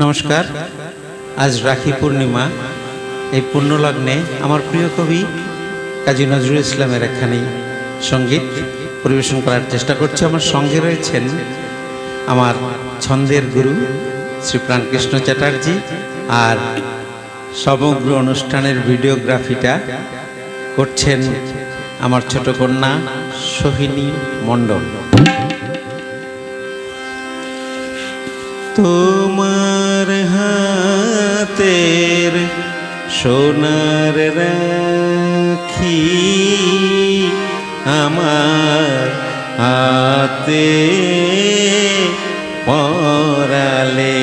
নমস্কার। আজ রাখি পূর্ণিমা। এই পুণ্যলগ্নে আমার প্রিয় কবি কাজী নজরুল ইসলামের একখানি সংগীত পরিবেশন করার চেষ্টা করছি। আমার সঙ্গে রয়েছেন আমার ছন্দের গুরু শ্রী প্রাণকৃষ্ণ চ্যাটার্জি আর সমগ্র অনুষ্ঠানের ভিডিওগ্রাফিটা করছেন আমার ছোট কন্যা সোহিনী মণ্ডল। তোমার সোনার হাতের সোনার রাখি আমার হাতে পরালে।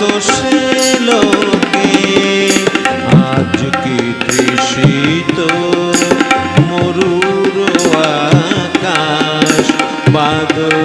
কত সে লোকে আজ কি তৃষিত? মরুর আকাশ বাদল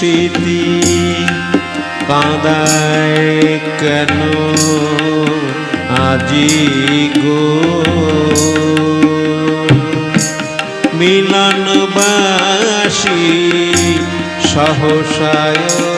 স্মৃতি কাঁদায় কেন আজি গো? মিলনবাসী সহসায়